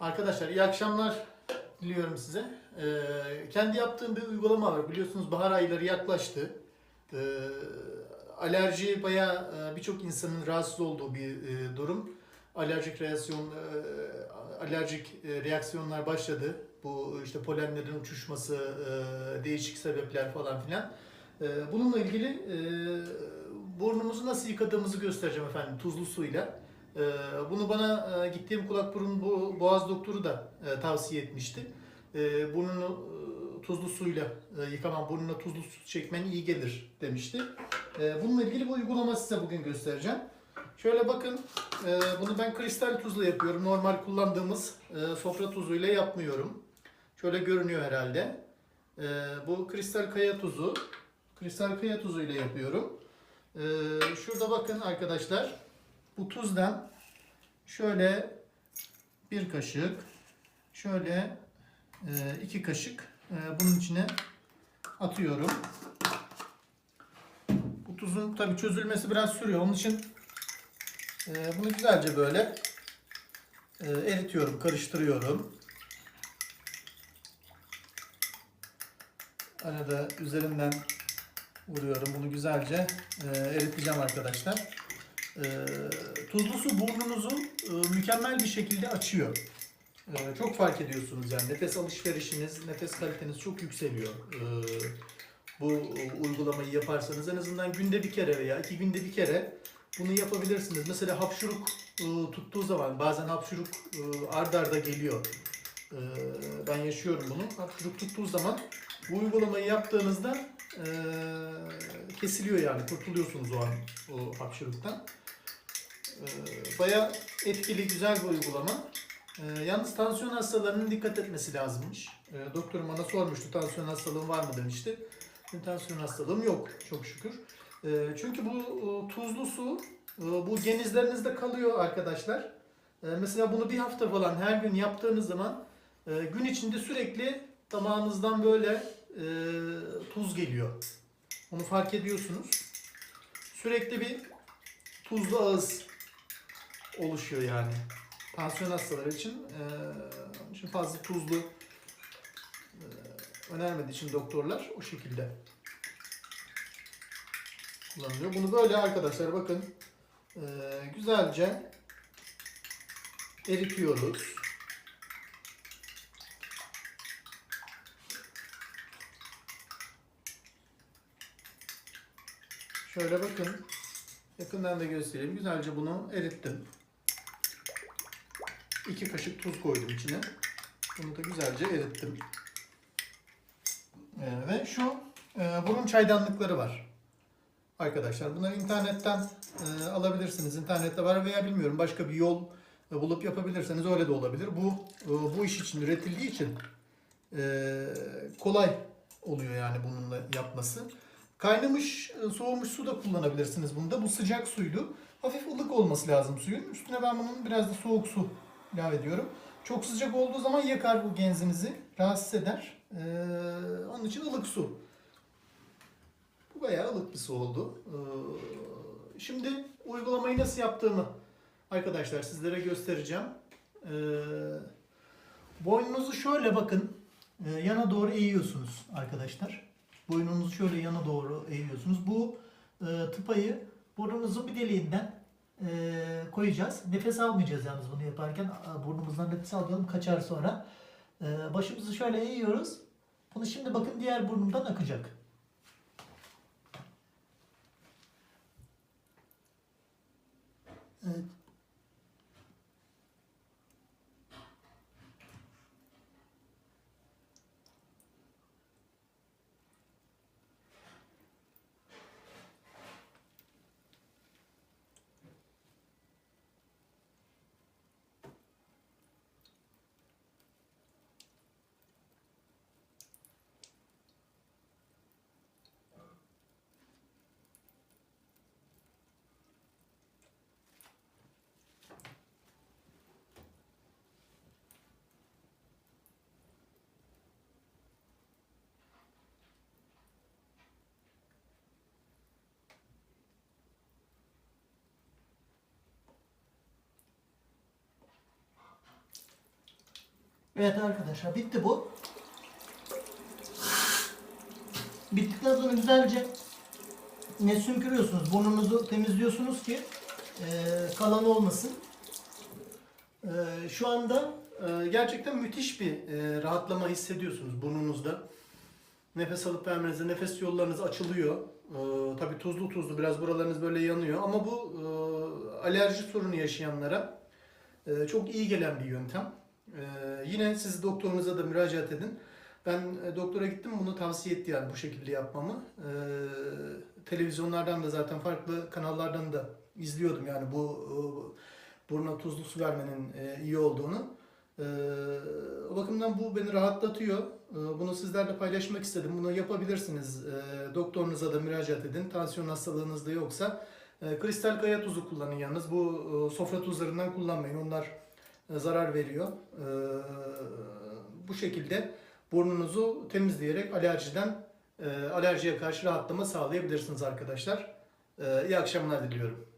Arkadaşlar iyi akşamlar diliyorum size. Ee, kendi yaptığım bir uygulama var. Biliyorsunuz bahar ayları yaklaştı. Ee, alerji bayağı e, birçok insanın rahatsız olduğu bir e, durum. Alerjik reaksiyon, e, alerjik e, reaksiyonlar başladı. Bu işte polenlerin uçuşması, e, değişik sebepler falan filan. E, bununla ilgili e, burnumuzu nasıl yıkadığımızı göstereceğim efendim tuzlu suyla. Ee, Bunu bana e, gittiğim kulak burun bo- boğaz doktoru da e, tavsiye etmişti. Ee, Burnunu e, tuzlu suyla yıkaman, burnuna tuzlu su çekmen iyi gelir demişti. Ee, Bununla ilgili bu uygulama size bugün göstereceğim. Şöyle bakın, bunu ben kristal tuzla yapıyorum. Normal kullandığımız sofra tuzuyla yapmıyorum. Şöyle görünüyor herhalde. Bu kristal kaya tuzu. Kristal kaya tuzuyla yapıyorum. Şurada bakın arkadaşlar. Bu tuzdan şöyle bir kaşık, şöyle e, iki kaşık e, bunun içine atıyorum. Bu tuzun tabi çözülmesi biraz sürüyor. Onun için e, bunu güzelce böyle eritiyorum, karıştırıyorum. Arada üzerinden vuruyorum. Bunu güzelce eriteceğim arkadaşlar. E, tuzlu su burnunuzu e, mükemmel bir şekilde açıyor. E, çok fark ediyorsunuz yani nefes alışverişiniz, nefes kaliteniz çok yükseliyor. E, bu uygulamayı yaparsanız en azından günde bir kere veya iki günde bir kere bunu yapabilirsiniz. Mesela hapşuruk e, tuttuğu zaman bazen hapşuruk e, ard arda geliyor. E, ben yaşıyorum bunu. Hapşuruk tuttuğu zaman bu uygulamayı yaptığınızda e, kesiliyor yani kurtuluyorsunuz o an o hapşırıktan. E, Baya etkili güzel bir uygulama. E, yalnız tansiyon hastalarının dikkat etmesi lazımmış. E, doktorum bana sormuştu tansiyon hastalığın var mı demişti. Benim tansiyon hastalığım yok çok şükür. Çünkü bu e, tuzlu su e, bu genizlerinizde kalıyor arkadaşlar. Mesela bunu bir hafta falan her gün yaptığınız zaman e, gün içinde sürekli damağınızdan böyle tuz geliyor. Onu fark ediyorsunuz. Sürekli bir tuzlu ağız oluşuyor yani. Tansiyon hastaları için e, için fazla tuzlu e, önermediği için doktorlar o şekilde kullanılıyor. Bunu böyle arkadaşlar bakın e, güzelce eritiyoruz. Şöyle bakın. Yakından da göstereyim. Güzelce bunu erittim. İki kaşık tuz koydum içine. Bunu da güzelce erittim. Ee, ve şu e, bunun çaydanlıkları var. Arkadaşlar bunları internetten e, alabilirsiniz. İnternette var veya bilmiyorum başka bir yol e, bulup yapabilirseniz öyle de olabilir. Bu e, bu iş için üretildiği için e, kolay oluyor yani bununla yapması. Kaynamış, e, soğumuş su da kullanabilirsiniz bunda. Bu sıcak suydu. Hafif ılık olması lazım suyun. Üstüne ben bunun biraz da soğuk su ilave ediyorum. Çok sıcak olduğu zaman yakar bu genzinizi. Rahatsız eder. Ee, onun için ılık su. Bu bayağı ılık bir su oldu. Ee, şimdi uygulamayı nasıl yaptığımı arkadaşlar sizlere göstereceğim. Ee, boynunuzu şöyle bakın. e, yana doğru eğiyorsunuz arkadaşlar. Boynunuzu şöyle yana doğru eğiyorsunuz. Bu e, tıpayı burnunuzun bir deliğinden e, koyacağız. Nefes almayacağız yalnız bunu yaparken. Burnumuzdan nefes almayalım kaçar sonra. E, başımızı şöyle eğiyoruz. Bunu şimdi bakın diğer burnumdan akacak. Evet. Evet arkadaşlar bitti bu. Bittikten sonra güzelce ne sümkürüyorsunuz. Burnunuzu temizliyorsunuz ki e, kalan olmasın. E, şu anda e, gerçekten müthiş bir e, rahatlama hissediyorsunuz burnunuzda. Nefes alıp vermenizde nefes yollarınız açılıyor. E, tabii tuzlu tuzlu biraz buralarınız böyle yanıyor ama bu e, alerji sorunu yaşayanlara e, çok iyi gelen bir yöntem. E, yine siz doktorunuza da müracaat edin. Ben e, doktora gittim bunu tavsiye etti yani bu şekilde yapmamı. E, televizyonlardan da zaten farklı kanallardan da izliyordum yani bu e, buruna tuzlu su vermenin e, iyi olduğunu. E, o bakımdan bu beni rahatlatıyor. E, bunu sizlerle paylaşmak istedim. Bunu yapabilirsiniz. E, doktorunuza da müracaat edin. Tansiyon hastalığınız da yoksa. E, kristal kaya tuzu kullanın yalnız. Bu e, sofra tuzlarından kullanmayın. Onlar zarar veriyor. E, bu şekilde burnunuzu temizleyerek alerjiden e, alerjiye karşı rahatlama sağlayabilirsiniz arkadaşlar. E, iyi akşamlar diliyorum.